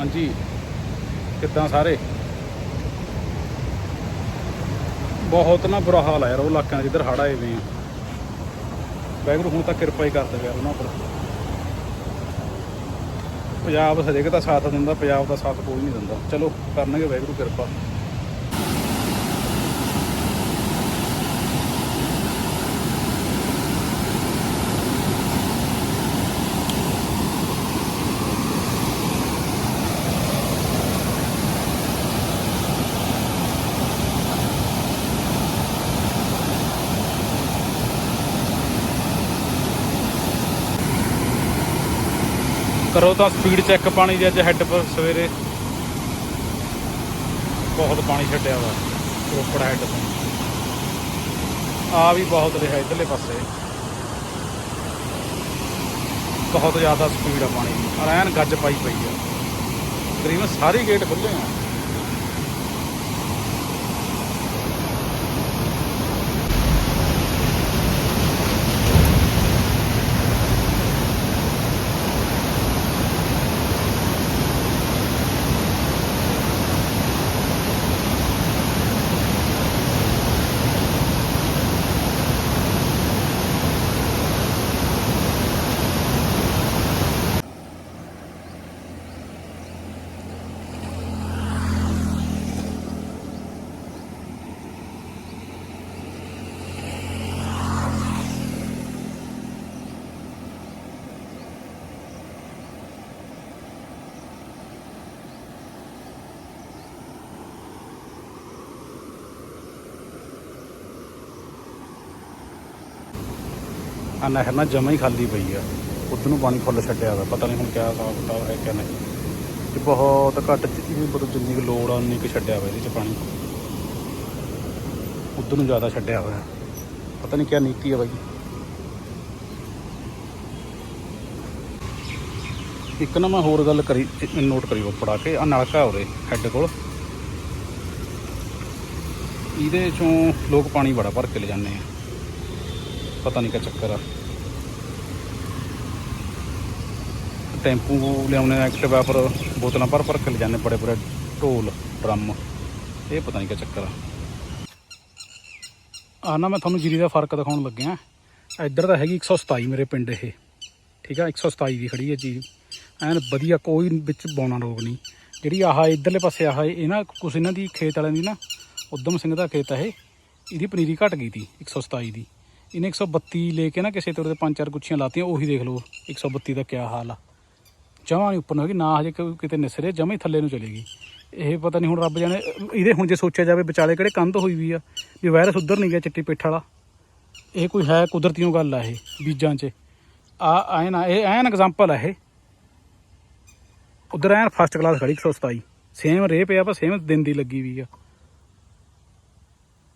ਹਾਂਜੀ। ਕਿੱਦਾਂ ਸਾਰੇ? ਬਹੁਤ ਨਾ ਬੁਰਾ ਹਾਲ ਆ ਯਾਰ, ਉਹ ਇਲਾਕਿਆਂ 'ਚ ਜਿੱਧਰ ਹੜ੍ਹ ਆਏ ਵੇ ਆ। ਵਾਹਿਗੁਰੂ ਹੁਣ ਤਾਂ ਕਿਰਪਾ ਹੀ ਕਰ ਦੇਵੇ ਯਾਰ ਉਹਨਾਂ ਪਰ ਪੰਜਾਬ ਹਰੇਕ ਦਾ ਸਾਥ ਦਿੰਦਾ, ਪੰਜਾਬ ਦਾ ਸਾਥ ਕੋਈ ਨਹੀਂ ਦਿੰਦਾ। ਚਲੋ, ਕਰਨਗੇ ਵਾਹਿਗੁਰੂ ਕਿਰਪਾ। ਕਰੋ ਤਾਂ ਸਪੀਡ ਚੈੱਕ ਪਾਣੀ ਦੀ ਅੱਜ ਹੈੱਡ ਪਰ ਸਵੇਰੇ। ਬਹੁਤ ਪਾਣੀ ਛੱਡਿਆ ਵਾ, ਰੋਪੜ ਹੈੱਡ ਤੋਂ। ਆ ਵੀ ਬਹੁਤ ਰਿਹਾ ਇਧਰਲੇ ਪਾਸੇ। ਬਹੁਤ ਜ਼ਿਆਦਾ ਸਪੀਡ ਆ ਪਾਣੀ ਦੀ। ਔਰ ਗੱਜ ਪਾਈ ਪਈ ਆ। ਤਕਰੀਬਨ ਸਾਰੇ ਗੇਟ ਖੁੱਲੇ ਆ। ਆ ਨਹਿਰ ਨਾ, ਜਮਾ ਹੀ ਖਾਲੀ ਪਈ ਆ। ਉੱਧ ਨੂੰ ਪਾਣੀ ਫੁੱਲ ਛੱਡਿਆ ਵਾ, ਪਤਾ ਨਹੀਂ ਹੁਣ ਕਿਆ ਹਿਸਾਬ ਕਿਤਾਬ ਹੈ ਕਿ ਨਹੀਂ। ਤੇ ਬਹੁਤ ਘੱਟ ਜਿੰਨੀ ਮਤਲਬ ਜਿੰਨੀ ਕੁ ਲੋੜ ਆ, ਉਨੀ ਕੁ ਛੱਡਿਆ ਵਾ ਇਹਦੇ ਚ ਪਾਣੀ। ਉੱਧ ਨੂੰ ਜ਼ਿਆਦਾ ਛੱਡਿਆ ਹੋਇਆ ਪਤਾ ਨਹੀਂ ਕਿਆ ਨੀਤੀ ਆ ਬਾਈ। ਇੱਕ ਨਾ ਮੈਂ ਹੋਰ ਗੱਲ ਕਰੀ ਨੋਟ ਕਰੀ ਉਹ ਪੜਾ ਕੇ ਆ ਨਲਕਾ ਉਰੇ ਹੈੱਡ ਕੋਲ। ਇਹਦੇ ਚੋਂ ਲੋਕ ਪਾਣੀ ਬੜਾ ਭਰ ਕੇ ਲੈ ਜਾਂਦੇ ਆ। ਪਤਾ ਨਹੀਂ ਕਿਆ ਚੱਕਰ ਆ। ਟੈਂਪੂ ਲਿਆਉਣੇ ਐਕਟਿਵਾ ਪਰ ਬੋਤਲਾਂ ਭਰ ਭਰ ਕੇ ਲੈ ਜਾਂਦੇ ਬੜੇ ਬੜੇ ਢੋਲ, ਡਰਮ। ਇਹ ਪਤਾ ਨਹੀਂ ਕਿਆ ਚੱਕਰ ਆ। ਆ ਨਾ ਮੈਂ ਤੁਹਾਨੂੰ ਜੀਰੀ ਦਾ ਫ਼ਰਕ ਦਿਖਾਉਣ ਲੱਗਿਆ ਇੱਧਰ ਤਾਂ ਹੈਗੀ 127 ਮੇਰੇ ਪਿੰਡ ਇਹ। ਠੀਕ ਆ 127 ਦੀ ਖੜੀ ਹੈ ਜੀ ਐਨ ਵਧੀਆ, ਕੋਈ ਵਿੱਚ ਬੌਣਾ ਰੋਗ ਨਹੀਂ। ਜਿਹੜੀ ਆਹ ਇੱਧਰਲੇ ਪਾਸੇ ਆਹ, ਇਹ ਨਾ ਕੁਛ ਇਹਨਾਂ ਦੀ ਖੇਤ ਵਾਲਿਆਂ ਦੀ ਨਾ, ਉਦਮ ਸਿੰਘ ਦਾ ਖੇਤ ਆ ਇਹਦੀ ਪਨੀਰੀ ਘਟ ਗਈ ਤੀ 127 ਦੀ। ਇਹਨੇ 132 ਲੈ ਕੇ ਨਾ ਕਿਸੇ ਤੇ ਉਹਦੇ ਪੰਜ ਚਾਰ ਗੁੱਛੀਆਂ ਲਾਤੀਆਂ, ਉਹੀ ਦੇਖ ਲਓ 132 ਦਾ ਕਿਆ ਹਾਲ ਆ। ਜਮਾਂ ਨਹੀਂ ਉੱਪਰ ਨੂੰ ਹੈਗੀ, ਨਾ ਹਜੇ ਕੋਈ ਕਿਤੇ ਨਿਸਰੇ, ਜਮਾਂ ਹੀ ਥੱਲੇ ਨੂੰ ਚਲੇਗੀ ਇਹ ਪਤਾ ਨਹੀਂ ਹੁਣ ਰੱਬ ਜਾਣੇ, ਇਹਦੇ ਹੁਣ ਜੇ ਸੋਚਿਆ ਜਾਵੇ ਵਿਚਾਲੇ ਕਿਹੜੇ ਕੰਧ ਹੋਈ ਵੀ ਆ, ਵੀ ਵਾਇਰਸ ਉਧਰ ਨਹੀਂ ਗਿਆ ਚਿੱਟੀ ਪਿੱਠ ਵਾਲਾ। ਇਹ ਕੋਈ ਹੈ ਕੁਦਰਤੀਓ ਗੱਲ ਆ ਇਹ, ਬੀਜਾਂ 'ਚ। ਆ ਐਨ ਆ ਇਹ ਐਨ ਐਗਜ਼ਾਮਪਲ ਆ ਇਹ। ਉਧਰ ਐਨ ਫਸਟ ਕਲਾਸ ਖੜੀ 127 ਸੇਮ ਰੇ ਪਿਆ ਪਰ ਸੇਮ ਦਿਨ ਦੀ ਲੱਗੀ ਵੀ ਆ।